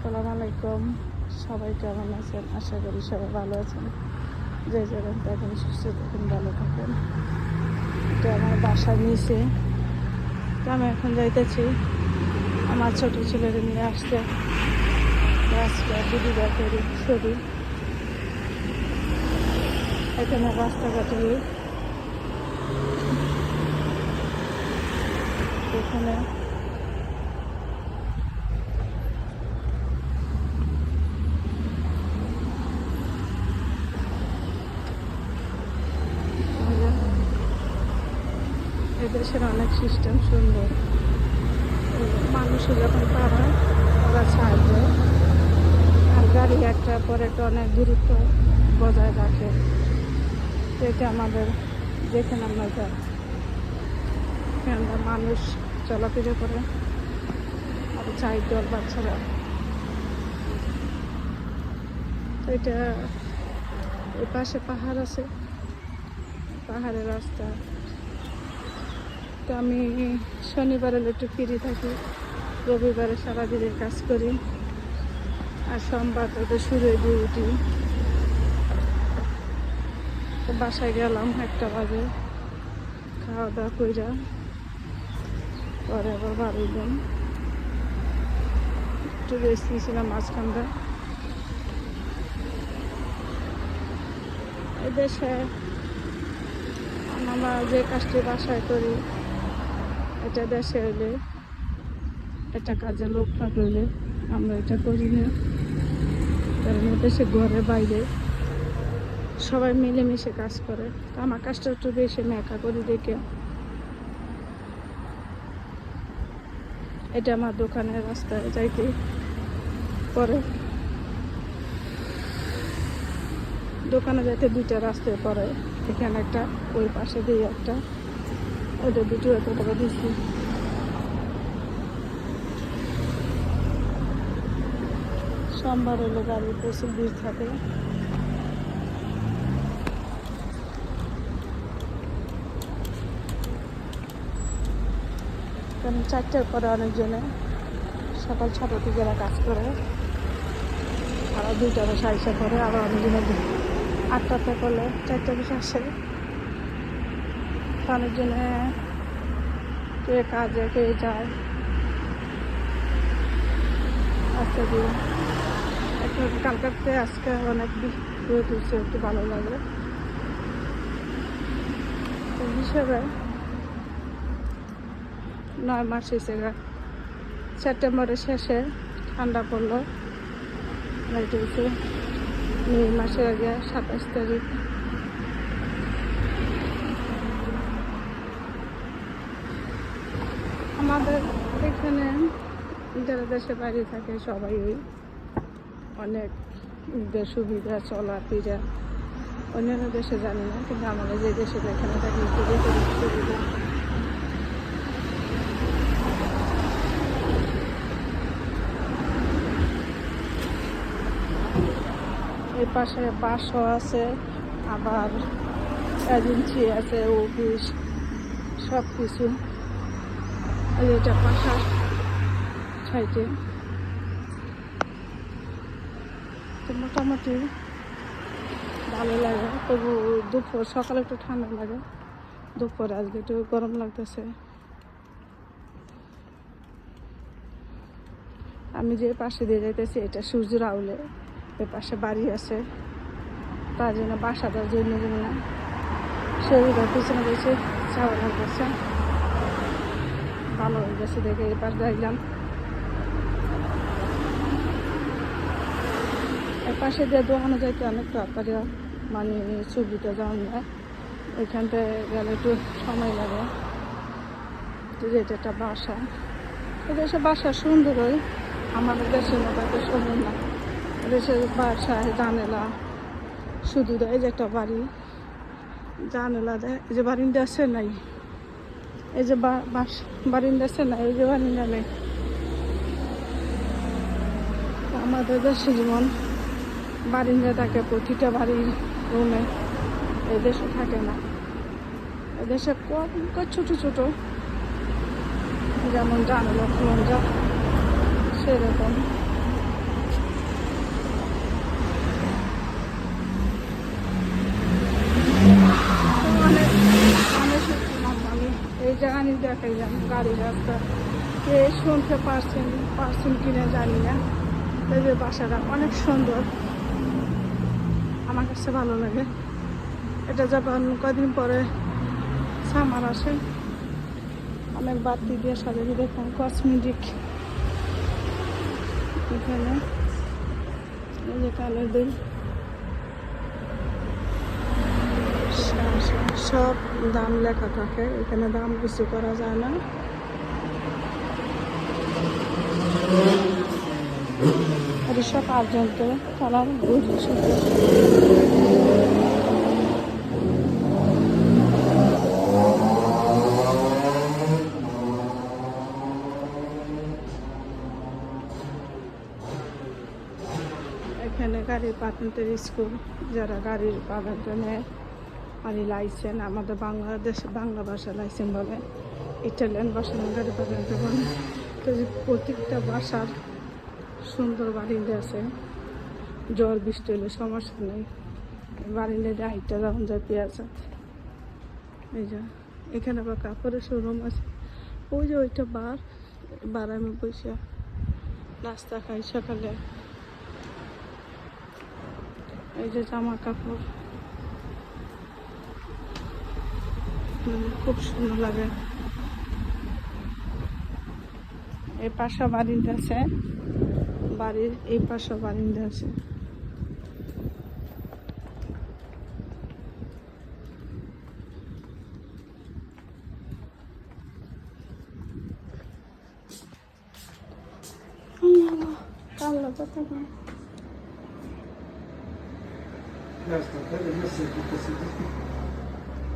আসসালামু আলাইকুম। সবাই কেমন আছেন? আশা করি সবাই ভালো আছেন। যে যেরকম থাকেন, সুস্থ থাকেন, ভালো থাকেন। এটা আমার বাসার নিচে। তো আমি এখন যাইতেছি। আমার ছোট ছেলেকে নিয়ে আসতে। আজকে দিদি বাপের ছবি এখানে রাস্তাঘাটে এখানে এদেশের অনেক সিস্টেম সুন্দর। মানুষের যখন হয় ওরা সাহায্য আর গাড়ি একটা পরে একটা অনেক দূরত্ব বজায় রাখে। এটা আমাদের যেখানে আমরা যাই, এখানে মানুষ চলাফেরা করে, আর চাই দল বাচ্চারা এটা এ পাশে পাহাড় আছে, পাহাড়ের রাস্তা। তো আমি শনিবারে একটু ফ্রি থাকি, রবিবারে সারাদিনের কাজ করি, আর সোমবার তো শুরু দিয়ে উঠি বাসায় গেলাম একটা বাজে খাওয়া দাওয়া কইরা, পরে আবার বাড়ি যাম একটু রেস্ট নিয়েছিলাম মাঝখানটা। এদেশে আমরা যে কাজটি বাসায় করি এটা দেশে হইলে এটা কাজে লোক থাকলে আমরা এটা করি না। কারণ দেশে ঘরে বাইরে সবাই মিলেমিশে কাজ করে। আমার কাজটা একটু বেশি একা করি দেখে। এটা আমার দোকানের রাস্তায় যাইতে পরে। দোকানে যাইতে দুইটা রাস্তায় পরে। এখানে একটা ওই পাশে দিয়ে একটা। ওটা দুটো এত দিচ্ছি সোমবার হলে গাড়ি প্রচুর ভিড় থাকে কারণ চারটার পরে অনেকজনে সকাল ছটা এরা কাজ করে আবার দুইটা বসে আসা করে আবার অনেকজনে আটটাতে করলে চারটা বসে আসে অনেকজনে কে কাজে কে যায় আজকে দিন। একটু কালকাতে আজকে অনেক রোদ উঠছে একটু ভালো লাগে তো হিসেবে নয় মাস গা। সেপ্টেম্বরের শেষে ঠান্ডা পড়ল। এটা হচ্ছে মে মাসের আগে সাতাশ তারিখ। আমাদের এখানে যারা দেশে বাইরে থাকে সবাই ওই অনেক ঈদের সুবিধা চলা ফিরা অন্যান্য দেশে জানি না, কিন্তু আমাদের যে দেশে এখানে থাকি খুবই খুবই সুবিধা। এই পাশে বাসও আছে, আবার এজেন্সি আছে অফিস সব কিছু এটা মোটামুটি ভালো লাগে। তবু দুপুর, সকালে একটু ঠান্ডা লাগে। দুপুরে আজকে একটু গরম লাগতেছে। আমি যে পাশে দিয়ে যাইতেছি, এটা সূর্য রাউলে এ পাশে বাড়ি আছে। তার জন্য বাসাটার জন্য জন্য শরীরের পিছনে গেছে চাওয়া লাগতেছে। ভালো হয়ে গেছে দেখে এই পাশ দেখলাম পাশে দিয়ে দোকানে যাইতে অনেক তাড়াতাড়ি মানে সুবিধা যাওয়া যায়। ওইখান থেকে গেলে একটু সময় লাগে। তো যেটা একটা বাসা। এদেশে বাসা সুন্দর হয় আমাদের দেশের মতো এত সুন্দর না। দেশের বাসা জানেলা, শুধু দেয় যে একটা বাড়ি। জানেলা দেয় যে বারিন্দা আছে নাই। এই যে বাস, বারিন্দা আছে না এই যে বারিন্দা নেই। আমাদের দেশে যেমন বারিন্দা থাকে, প্রতিটা বাড়ির রুমে। এদেশে থাকে না। এদেশে কম ছোট ছোট যেমন জানালো লঞ্জা সেরকম। দেখাইলাম গাড়ি রাস্তা কে শুনতে পারছেন পারছেন কিনা জানি না। এই যে বাসাটা অনেক সুন্দর। আমার কাছে ভালো লাগে। এটা যখন কদিন পরে সামার আসে, অনেক বাতি দিয়ে সাজাতে দেখুন কসমেটিক এখানে এই যে কালো দিন। সব দাম লেখা থাকে, এখানে দাম কিছু করা যায় না। সব কালার বুঝি এখানে গাড়ির পাতেন্টের স্কুল যারা গাড়ির পাতেন্ট গাড়ি লাইসেন্স আমাদের বাংলাদেশ, বাংলা ভাষা লাইসেন্স বলে। ইটালিয়ান ভাষা গাড়ি পাতেন্ট বলে তো যে প্রত্যেকটা ভাষার সুন্দর বাড়িতে আছে। জ্বর, বৃষ্টি হলে সমস্যা নেই। বাড়িতে হাইটটা যখন যায়, পেঁয়াজ এই যা, এখানে আবার কাপড়ের শোরুম আছে। ওই যে ওইটা বার বার আমি বসে নাস্তা খাই সকালে। এই যে জামা কাপড়। খুব সুন্দর লাগে এই পাশে বারিন্দা আছে বাড়ির এই পাশে বারিন্দা আছে Carla, tá bom. Essa, peraí, eu sei o que você disse.